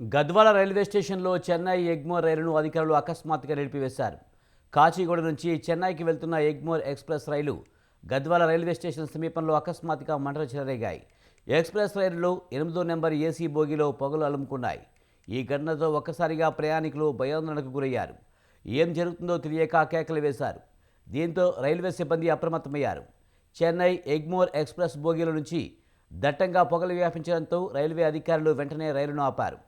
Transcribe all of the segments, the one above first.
Gadwal railway స్టేషన్లో చెన్నై ఎగ్మోర్ రైలును అధికారులు అకస్మాత్తుగా నిలిపివేశారు. కాచిగూడ నుంచి చెన్నైకి వెళ్తున్న ఎగ్మోర్ ఎక్స్ప్రెస్ రైలు గద్వాల రైల్వే స్టేషన్ సమీపంలో అకస్మాత్తుగా మంటలు చెలరేగాయి. ఎక్స్ప్రెస్ రైలులో ఎనిమిదో నెంబర్ ఏసీ బోగిలో పొగలు అలుముకున్నాయి. ఈ ఘటనతో ఒక్కసారిగా ప్రయాణికులు భయాందోళనకు గురయ్యారు. ఏం జరుగుతుందో తెలియక కేకలు వేశారు. దీంతో రైల్వే సిబ్బంది అప్రమత్తమయ్యారు. చెన్నై ఎగ్మోర్ ఎక్స్ప్రెస్ బోగీల నుంచి దట్టంగా పొగలు వ్యాపించడంతో రైల్వే అధికారులు వెంటనే రైలును ఆపారు.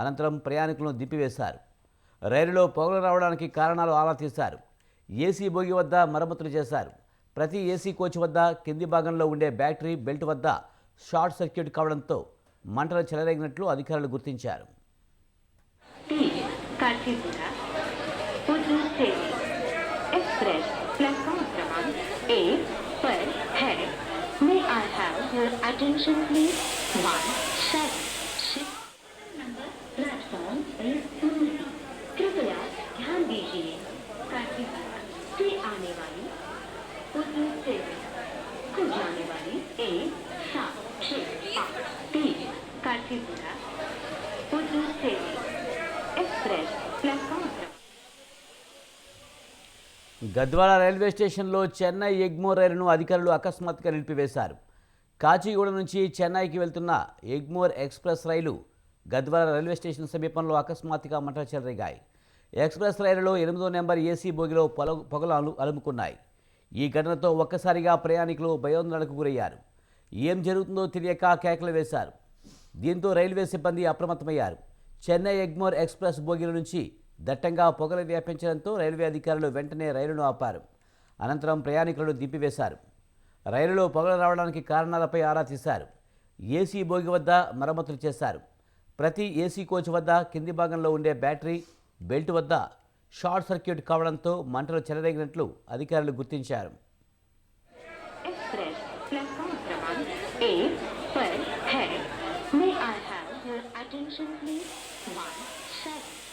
అనంతరం ప్రయాణికులను దింపివేశారు రైలులో పొగలు రావడానికి కారణాలు ఆరా తీశారు ఏసీ బోగి వద్ద మరమ్మతులు చేశారు ప్రతి ఏసీ కోచ్ వద్ద కింది భాగంలో ఉండే బ్యాటరీ బెల్ట్ వద్ద షార్ట్ సర్క్యూట్ కావడంతో మంటలు చెలరేగినట్లు అధికారులు గుర్తించారు attention please? One, seven. कृपया ध्यान दीजिए काठीपुरा से आने वाली पुदुचेरी को जाने वाली एक सात छः पाँच तीन काठीपुरा पुदुचेरी एक्सप्रेस प्लेटफॉर्म क्रमांक గద్వాల రైల్వే స్టేషన్లో చెన్నై ఎగ్మోర్ రైలును అధికారులు అకస్మాత్తుగా నిలిపివేశారు కాచిగూడ నుంచి చెన్నైకి వెళ్తున్న ఎగ్మోర్ ఎక్స్ప్రెస్ రైలు గద్వాల రైల్వే స్టేషన్ సమీపంలో అకస్మాత్తుగా మంటలు చెలరేగాయి. ఎక్స్ప్రెస్ రైలులో ఎనిమిదో నెంబర్ ఏసీ బోగిలో పొల పొగలు అలు అలుముకున్నాయి. ఈ ఘటనతో ఒక్కసారిగా ప్రయాణికులు భయోందనకు గురయ్యారు. ఏం జరుగుతుందో తెలియక కేకలు వేశారు. దీంతో రైల్వే సిబ్బంది అప్రమత్తమయ్యారు. చెన్నై ఎగ్మోర్ ఎక్స్ప్రెస్ బోగిల నుంచి దట్టంగా పొగలు వ్యాపించడంతో రైల్వే అధికారులు వెంటనే రైలును ఆపారు. అనంతరం ప్రయాణికులను దింపివేశారు. రైలులో పొగలు రావడానికి కారణాలపై ఆరా తీశారు. ఏసీ బోగి వద్ద మరమ్మతులు చేశారు. ప్రతి ఏసీ కోచ్ వద్ద కింది భాగంలో ఉండే బ్యాటరీ బెల్ట్ వద్ద షార్ట్ సర్క్యూట్ కావడంతో మంటలు చెలరేగినట్లు అధికారులు గుర్తించారు attention please. One, seven.